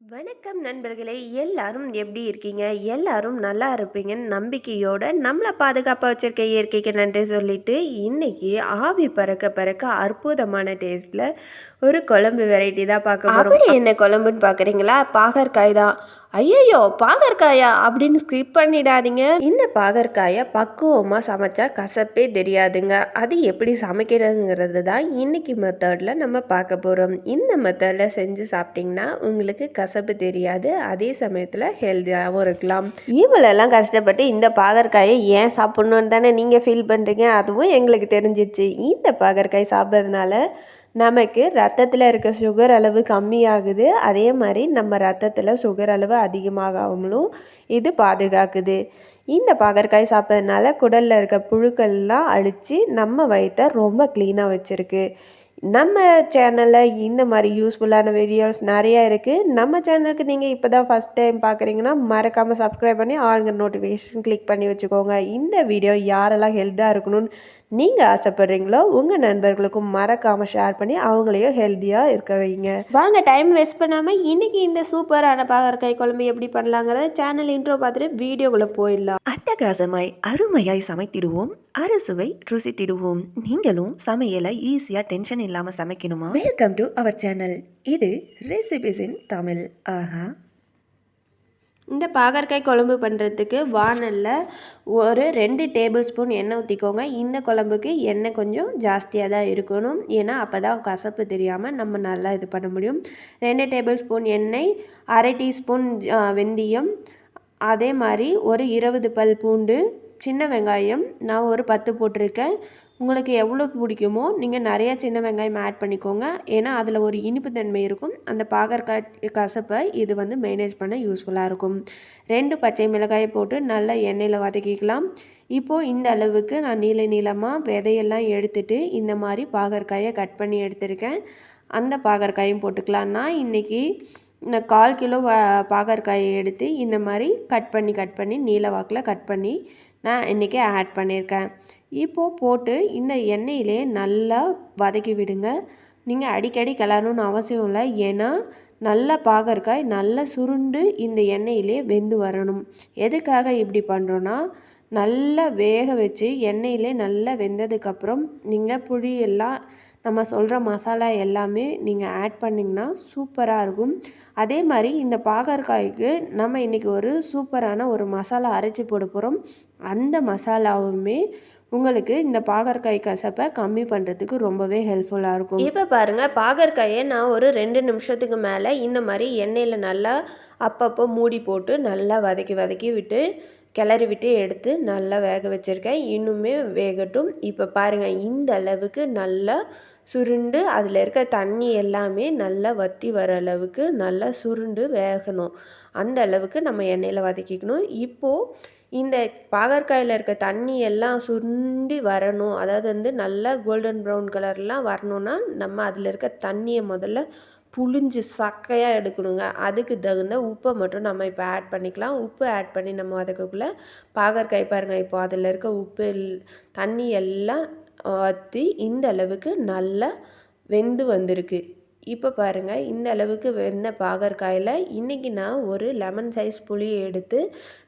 வணக்கம் நண்பர்களே எல்லாரும் எப்படி இருக்கீங்க? எல்லாரும் நல்லா இருப்பீங்கன்னு நம்பிக்கையோட நம்மளை பாதுகாப்பாக வச்சுருக்க இயற்கைக்கு நன்றி சொல்லிட்டு இன்னைக்கு ஆவி பறக்க பறக்க அற்புதமான டேஸ்ட்டில் ஒரு குழம்பு வெரைட்டி தான் பார்க்க போகிறோம் என்ன குழம்புன்னு பார்க்குறீங்களா? பாகற்காய் தான். ஐயோ பாகற்காயா? அப்படின்னு ஸ்கிப் பண்ணிடாதீங்க. இந்த பாகற்காயை பக்குவமாக சமைச்சா கசப்பே தெரியாதுங்க. அது எப்படி சமைக்கிறதுங்கிறது தான் இன்னைக்கு மெத்தடில் நம்ம பார்க்க போகிறோம் இந்த மெத்தடில் செஞ்சு சாப்பிட்டிங்கன்னா உங்களுக்கு கசப்பு தெரியாது. அதே சமயத்தில் ஹெல்த்தியாகவும் இருக்கலாம். இவளெல்லாம் கஷ்டப்பட்டு இந்த பாகற்காயை ஏன் சாப்பிட்ணுன்னு தானே நீங்கள் ஃபீல் பண்ணுறீங்க அதுவும் எங்களுக்கு தெரிஞ்சிருச்சு. இந்த பாகற்காய் சாப்பிட்றதுனால நமக்கு ரத்தத்தில் இருக்க சுகர் அளவு கம்மியாகுது. அதே மாதிரி நம்ம ரத்தத்தில் சுகர் அளவு அதிகமாகாமலும் இது பாதுகாக்குது. இந்த பாகற்காய் சாப்பிட்றதுனால குடலில் இருக்க புழுக்கள்லாம் அழித்து நம்ம வயிற்றை ரொம்ப க்ளீனாக வச்சுருக்கு. நம்ம சேனலில் இந்த மாதிரி யூஸ்ஃபுல்லான வீடியோஸ் நிறையா இருக்குது நம்ம சேனலுக்கு நீங்கள் இப்போ தான் ஃபஸ்ட் டைம் பார்க்குறீங்கன்னா மறக்காமல் சப்ஸ்கிரைப் பண்ணி ஆளுங்க நோட்டிஃபிகேஷன் கிளிக் பண்ணி வச்சுக்கோங்க. இந்த வீடியோ யாரெல்லாம் ஹெல்த்தாக இருக்கணும்னு நீங்கள் ஆசைப்பட்றீங்களோ உங்கள் நண்பர்களுக்கும் மறக்காமல் ஷேர் பண்ணி அவங்களையும் ஹெல்த்தியாக இருக்க வைங்க. வாங்க டைம் வேஸ்ட் பண்ணாமல் இன்றைக்கி இந்த சூப்பரான பாகற்காய் குழம்பு எப்படி பண்ணலாங்கிறத சேனல் இன்ட்ரோ பார்த்துட்டு வீடியோக்குள்ளே போயிடலாம். அட்டகாசமாய் அருமையாய் சமைத்திடுவோம். அறுசுவை ருசித்திடுவோம். நீங்களும் சமையலை ஈஸியாக டென்ஷன் இல்லாமல் சமைக்கணுமா? வெல்கம் டு அவர் சேனல் இது ரெசிபிஸ் இன் தமிழ் ஆஹா. இந்த பாகற்காய் குழம்பு பண்ணுறதுக்கு வானலில் ஒரு ரெண்டு டேபிள் ஸ்பூன் எண்ணெய் ஊற்றிக்கோங்க இந்த குழம்புக்கு எண்ணெய் கொஞ்சம் ஜாஸ்தியாக தான் இருக்கணும். ஏன்னா அப்போ தான் கசப்பு தெரியாமல் நம்ம நல்லா இது பண்ண முடியும். ரெண்டு டேபிள் ஸ்பூன் எண்ணெய் அரை டீஸ்பூன் வெந்தயம். அதே மாதிரி ஒரு இருபது பல் பூண்டு சின்ன வெங்காயம். நான் ஒரு பத்து போட்டிருக்கேன். உங்களுக்கு எவ்வளோ பிடிக்குமோ நீங்கள் நிறையா சின்ன வெங்காயம் ஆட் பண்ணிக்கோங்க. ஏன்னா அதில் ஒரு இனிப்பு தன்மை இருக்கும். அந்த பாகற்காய் கசப்பை இது வந்து மேனேஜ் பண்ண யூஸ்ஃபுல்லாக இருக்கும். ரெண்டு பச்சை மிளகாயை போட்டு நல்லா எண்ணெயில் வதக்கிக்கலாம். இப்போது இந்த அளவுக்கு நான் நீள நீளமாக விதையெல்லாம் எடுத்துட்டு இந்த மாதிரி பாகற்காயை கட் பண்ணி எடுத்திருக்கேன். அந்த பாகற்காயும் போட்டுக்கலாம். நான் இன்றைக்கி நான் கால் கிலோ பாகற்காயை எடுத்து இந்த மாதிரி கட் பண்ணி கட் பண்ணி நீல வாக்கில் கட் பண்ணி நான் இன்றைக்கி ஆட் பண்ணியிருக்கேன். இப்போது போட்டு இந்த எண்ணெயிலே நல்லா வதக்கி விடுங்க. நீங்கள் அடிக்கடி கிளறணும்னு அவசியம் இல்லை. ஏன்னா நல்ல பாகற்காய் நல்லா சுருண்டு இந்த எண்ணெயிலே வெந்து வரணும். எதுக்காக இப்படி பண்ணுறோன்னா நல்லா வேக வச்சு எண்ணெயிலே நல்லா வெந்ததுக்கப்புறம் நீங்கள் புளியெல்லாம் நம்ம சொல்கிற மசாலா எல்லாமே நீங்கள் ஆட் பண்ணிங்கன்னா சூப்பராக இருக்கும். அதே மாதிரி இந்த பாகற்காய்க்கு நம்ம இன்றைக்கி ஒரு சூப்பரான ஒரு மசாலா அரைச்சி போட போகிறோம் அந்த மசாலாவுமே உங்களுக்கு இந்த பாகற்காய் கசப்பை கம்மி பண்ணுறதுக்கு ரொம்பவே ஹெல்ப்ஃபுல்லாக இருக்கும். இப்போ பாருங்கள் பாகற்காயை நான் ஒரு ரெண்டு நிமிஷத்துக்கு மேலே இந்த மாதிரி எண்ணெயில் நல்லா அப்பப்போ மூடி போட்டு நல்லா வதக்கி வதக்கி விட்டு கிளறி விட்டு எடுத்து நல்லா வேக வச்சுருக்கேன். இன்னுமே வேகட்டும். இப்போ பாருங்கள் இந்த அளவுக்கு நல்லா சுருண்டு அதில் இருக்க தண்ணி எல்லாமே நல்லா வற்றி வர அளவுக்கு நல்லா சுருண்டு வேகணும். அந்த அளவுக்கு நம்ம எண்ணெயில் வதக்கிக்கணும். இப்போது இந்த பாகற்காயில் இருக்க தண்ணி எல்லாம் சுருண்டி வரணும். அதாவது வந்து நல்லா கோல்டன் ப்ரௌன் கலர்லாம் வரணுன்னா நம்ம அதில் இருக்க தண்ணியை முதல்ல புளிஞ்சு சக்கையாக எடுக்கணுங்க. அதுக்கு தகுந்த உப்பை மட்டும் நம்ம இப்போ ஆட் பண்ணிக்கலாம். உப்பு ஆட் பண்ணி நம்ம வதக்கக்குள்ளே பாகற்காய் பாருங்கள் இப்போ அதில் இருக்க உப்பு தண்ணி எல்லாம் வற்றி இந்த அளவுக்கு நல்லா வெந்து வந்திருக்கு. இப்போ பாருங்கள் இந்த அளவுக்கு வெந்த பாகற்காயில் இன்றைக்கி நான் ஒரு லெமன் சைஸ் புளியை எடுத்து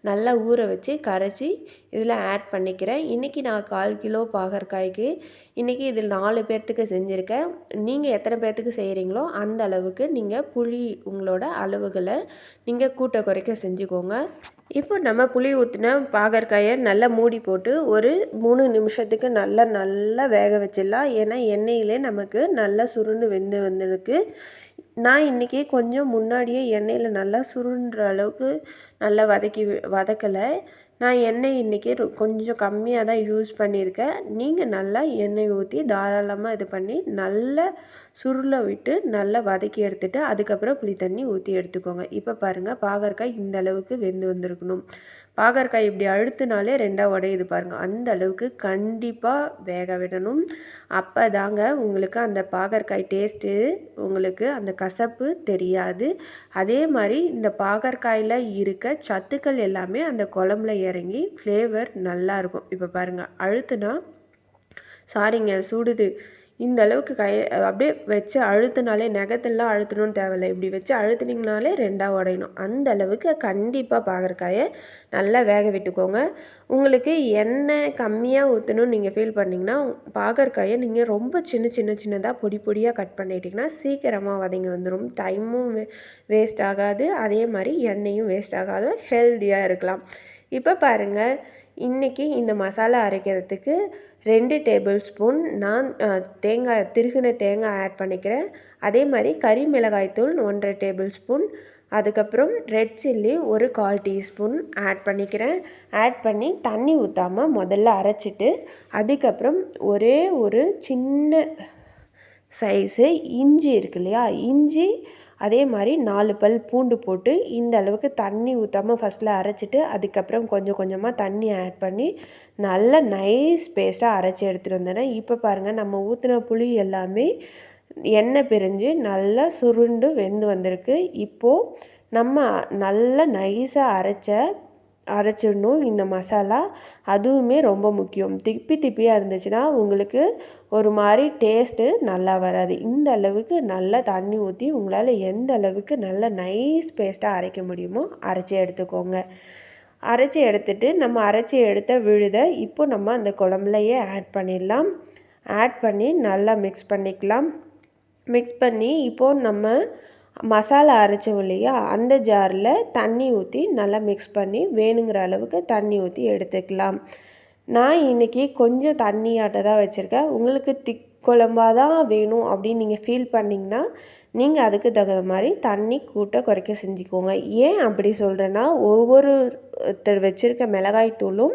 நல்லா ஊற வச்சு கரைச்சி இதில் ஆட் பண்ணிக்கிறேன். இன்றைக்கி நான் கால் கிலோ பாகற்காய்க்கு இன்றைக்கி இதில் நாலு பேர்த்துக்கு செஞ்சுருக்கேன். நீங்கள் எத்தனை பேர்த்துக்கு செய்கிறீங்களோ அந்த அளவுக்கு நீங்கள் புளி உங்களோட அளவுகளை நீங்கள் கூட்ட குறைக்க செஞ்சுக்கோங்க. இப்போ நம்ம புளி ஊற்றின பாகற்காயை நல்லா மூடி போட்டு ஒரு மூணு நிமிஷத்துக்கு நல்லா நல்லா வேக வச்சிடலாம். ஏன்னா எண்ணெயிலே நமக்கு நல்லா சுருண்டு வெந்து வந்திருக்கு. நான் இன்றைக்கி கொஞ்சம் முன்னாடியே எண்ணெயில் நல்லா சுருண்டுற அளவுக்கு நல்லா வதக்கி வதக்கலை. நான் எண்ணெய் இன்றைக்கி கொஞ்சம் கம்மியாக தான் யூஸ் பண்ணியிருக்கேன். நீங்கள் நல்லா எண்ணெய் ஊற்றி தாராளமாக இது பண்ணி நல்லா சுருளை விட்டு நல்லா வதக்கி எடுத்துகிட்டு அதுக்கப்புறம் புளி தண்ணி ஊற்றி எடுத்துக்கோங்க. இப்போ பாருங்கள் பாகற்காய் இந்த அளவுக்கு வெந்து வந்திருக்கணும். பாகற்காய் இப்படி அழுத்தினாலே ரெண்டாக உடையுது பாருங்கள் அந்த அளவுக்கு கண்டிப்பாக வேக விடணும். அப்போ தாங்க உங்களுக்கு அந்த பாகற்காய் டேஸ்ட்டு உங்களுக்கு அந்த கசப்பு தெரியாது. அதே மாதிரி இந்த பாகற்காயில் இருக்க சத்துக்கள் எல்லாமே அந்த குழம்புல இறங்கி ஃப்ளேவர் நல்லாயிருக்கும் இப்போ பாருங்கள் அழுத்துனா சாரிங்க சுடுது. இந்த அளவுக்கு கை அப்படியே வச்சு அழுத்தினாலே நகத்தெல்லாம் அழுத்தணும்னு தேவையில்லை. இப்படி வச்சு அழுத்துனீங்கனாலே ரெண்டாக உடையணும். அந்த அளவுக்கு கண்டிப்பாக பாகற்காயை நல்லா வேக விட்டுக்கோங்க. உங்களுக்கு எண்ணெய் கம்மியாக ஊற்றணும்னு நீங்கள் ஃபீல் பண்ணிங்கன்னா பாகற்காயை நீங்கள் ரொம்ப சின்ன சின்ன சின்னதாக பொடி பொடியாக கட் பண்ணிட்டீங்கன்னா சீக்கிரமாக வதங்கி வந்துடும் டைமும் வே வேஸ்ட் ஆகாது. அதே மாதிரி எண்ணெயும் வேஸ்ட் ஆகாது. ஹெல்த்தியாக இருக்கலாம். இப்போ பாருங்கள் இன்றைக்கி இந்த மசாலா அரைக்கிறதுக்கு ரெண்டு டேபிள் ஸ்பூன் நான் தேங்காய் திருகின தேங்காய் ஆட் பண்ணிக்கிறேன். அதே மாதிரி கறி மிளகாய்த்தூள் ஒன்றரை டேபிள் ஸ்பூன் அதுக்கப்புறம் ரெட் சில்லி ஒரு கால் டீஸ்பூன் ஆட் பண்ணிக்கிறேன். ஆட் பண்ணி தண்ணி ஊற்றாமல் முதல்ல அரைச்சிட்டு அதுக்கப்புறம் ஒரே ஒரு சின்ன சைஸு இஞ்சி இருக்கு இல்லையா? இஞ்சி அதே மாதிரி நாலு பல் பூண்டு போட்டு இந்த அளவுக்கு தண்ணி ஊற்றாமல் ஃபஸ்ட்டில் அரைச்சிட்டு அதுக்கப்புறம் கொஞ்சம் கொஞ்சமாக தண்ணி ஆட் பண்ணி நல்ல நைஸ் பேஸ்ட்டாக அரைச்சி எடுத்துகிட்டு வந்தேன் இப்போ பாருங்கள் நம்ம ஊற்றின புளி எல்லாமே எண்ணெய் பிரிஞ்சு நல்லா சுருண்டு வெந்து வந்திருக்கு. இப்போது நம்ம நல்லா நைஸாக அரைச்ச அரைச்சிடணும் இந்த மசாலா. அதுவுமே ரொம்ப முக்கியம். திப்பி திப்பியாக இருந்துச்சுன்னா உங்களுக்கு ஒரு மாதிரி டேஸ்ட்டு நல்லா வராது. இந்த அளவுக்கு நல்லா தண்ணி ஊற்றி உங்களால் எந்த அளவுக்கு நல்லா நைஸ் பேஸ்ட்டாக அரைக்க முடியுமோ அரைச்சி எடுத்துக்கோங்க. அரைச்சி எடுத்துட்டு நம்ம அரைச்சி எடுத்த விழுதை இப்போ நம்ம அந்த குழம்புலையே ஆட் பண்ணிடலாம். ஆட் பண்ணி நல்லா மிக்ஸ் பண்ணிக்கலாம். மிக்ஸ் பண்ணி இப்போது நம்ம மசாலா அரைச்சோம் இல்லையா? அந்த ஜாரில் தண்ணி ஊற்றி நல்லா மிக்ஸ் பண்ணி வேணுங்கிற அளவுக்கு தண்ணி ஊற்றி எடுத்துக்கலாம். நான் இன்றைக்கி கொஞ்சம் தண்ணியாட்ட தான் வச்சுருக்கேன். உங்களுக்கு திக் குழம்பாக தான் வேணும் அப்படின்னு நீங்கள் ஃபீல் பண்ணிங்கன்னா நீங்கள் அதுக்கு தகுந்த மாதிரி தண்ணி கூட்ட குறைக்க செஞ்சுக்கோங்க. ஏன் அப்படி சொல்கிறேன்னா ஒவ்வொருத்தர் வச்சுருக்க மிளகாய் தூளும்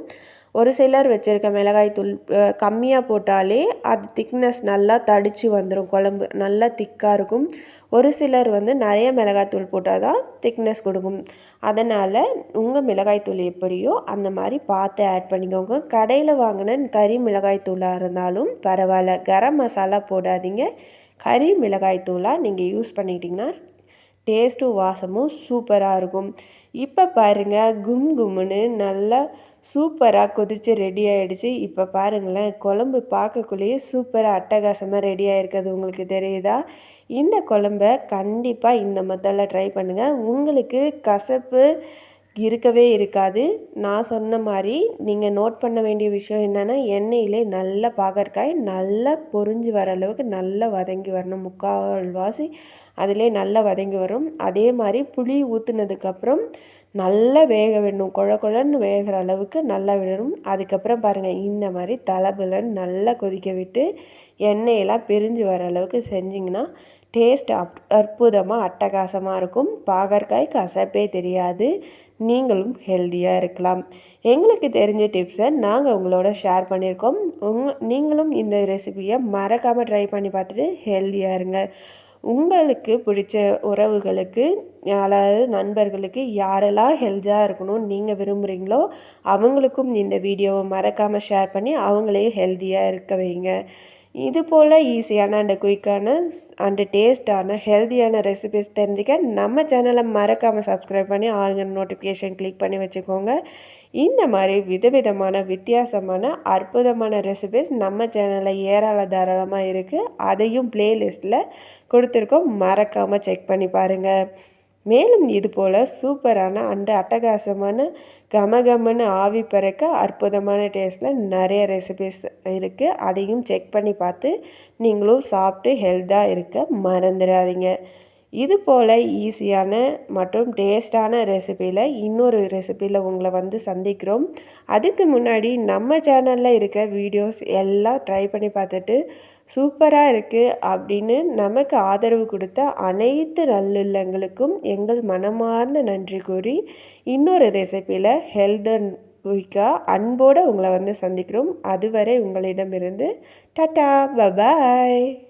ஒரு சிலர் வச்சுருக்க மிளகாய் தூள் கம்மியாக போட்டாலே அது திக்னஸ் நல்லா தடித்து வந்துடும் குழம்பு. நல்லா திக்காக இருக்கும். ஒரு சிலர் வந்து நிறைய மிளகாய்த்தூள் போட்டால் தான் திக்னஸ் கொடுக்கும். அதனால் உங்கள் மிளகாய்த்தூள் எப்படியோ அந்த மாதிரி பார்த்து ஆட் பண்ணிக்கோங்க. கடையில் வாங்கின கறி மிளகாய்த்தூளாக இருந்தாலும் பரவாயில்ல. கரம் மசாலா போடாதீங்க. கறி மிளகாய்த்தூளாக நீங்கள் யூஸ் பண்ணிக்கிட்டிங்கன்னா டேஸ்ட்டும் வாசமும் சூப்பராக இருக்கும். இப்போ பாருங்கள் கும் கும்முன்னு நல்லா சூப்பராக கொதித்து ரெடி ஆகிடுச்சு இப்போ பாருங்களேன் குழம்பு பார்க்கக்குள்ளேயே சூப்பராக அட்டகாசமாக ரெடி ஆகிருக்கிறது உங்களுக்கு தெரியுதா? இந்த குழம்ப கண்டிப்பாக இந்த மெத்தடில் ட்ரை பண்ணுங்கள் உங்களுக்கு கசப்பு இருக்கவே இருக்காது. நான் சொன்ன மாதிரி நீங்கள் நோட் பண்ண வேண்டிய விஷயம் என்னென்னா எண்ணெயிலே நல்லா பாகற்காய் நல்லா பொறிஞ்சு வர அளவுக்கு நல்லா வதங்கி வரணும். முக்கால்வாசி அதிலே நல்லா வதங்கி வரும். அதே மாதிரி புளி ஊற்றுனதுக்கப்புறம் நல்லா வேக விடணும் குழ குழன்னு வேகிற அளவுக்கு நல்லா விடணும். அதுக்கப்புறம் பாருங்கள் இந்த மாதிரி தலைபுலன்னு நல்லா கொதிக்க விட்டு எண்ணெயெல்லாம் பிரிஞ்சு வர அளவுக்கு செஞ்சிங்கன்னா டேஸ்ட் அப் அற்புதமாக அட்டகாசமாக இருக்கும். பாகற்காய் கசப்பே தெரியாது. நீங்களும் ஹெல்த்தியாக இருக்கலாம். எங்களுக்கு தெரிஞ்ச டிப்ஸை நாங்கள் உங்களோட ஷேர் பண்ணியிருக்கோம் உங் நீங்களும் இந்த ரெசிபியை மறக்காமல் ட்ரை பண்ணி பார்த்துட்டு ஹெல்த்தியாக இருங்க. உங்களுக்கு பிடிச்ச உறவுகளுக்கு அதாவது நண்பர்களுக்கு யாரெல்லாம் ஹெல்த்தியாக இருக்கணும்னு நீங்கள் விரும்புகிறீங்களோ அவங்களுக்கும் இந்த வீடியோவை மறக்காமல் ஷேர் பண்ணி அவங்களையும் ஹெல்த்தியாக இருக்க வைங்க. இது போல் ஈஸியான அண்ட் குயிக்கான அண்டு டேஸ்டான ஹெல்த்தியான ரெசிபிஸ் தெரிஞ்சுக்க நம்ம சேனலை மறக்காமல் சப்ஸ்கிரைப் பண்ணி ஆளுங்க நோட்டிஃபிகேஷன் கிளிக் பண்ணி வச்சுக்கோங்க. இந்த மாதிரி விதவிதமான வித்தியாசமான அற்புதமான ரெசிபிஸ் நம்ம சேனலில் ஏராள தாராளமாக இருக்குது அதையும் ப்ளேலிஸ்ட்டில் கொடுத்துருக்கோம். மறக்காமல் செக் பண்ணி பாருங்கள் மேலும் இது போல் சூப்பரான அண்டு அட்டகாசமான கமகமன்னு ஆவி பறக்க அற்புதமான டேஸ்ட்டில் நிறைய ரெசிபிஸ் இருக்குது அதையும் செக் பண்ணி பார்த்து நீங்களும் சாப்பிட்டு ஹெல்த்தாக இருக்க மறந்துடாதீங்க. இது போல் ஈஸியான மற்றும் டேஸ்டான ரெசிப்பியில் இன்னொரு ரெசிப்பியில் உங்களை வந்து சந்திக்கிறோம். அதுக்கு முன்னாடி நம்ம சேனலில் இருக்க வீடியோஸ் எல்லாம் ட்ரை பண்ணி பார்த்துட்டு சூப்பராக இருக்குது அப்படின்னு நமக்கு ஆதரவு கொடுத்த அனைத்து நல்லுள்ளங்களுக்கும் எங்கள் மனமார்ந்த நன்றி கூறி இன்னொரு ரெசிப்பியில் ஹெல்த் அண்ட் குயிக்காக அன்போடு உங்களை வந்து சந்திக்கிறோம். அதுவரை உங்களிடமிருந்து டட்டா பபாய்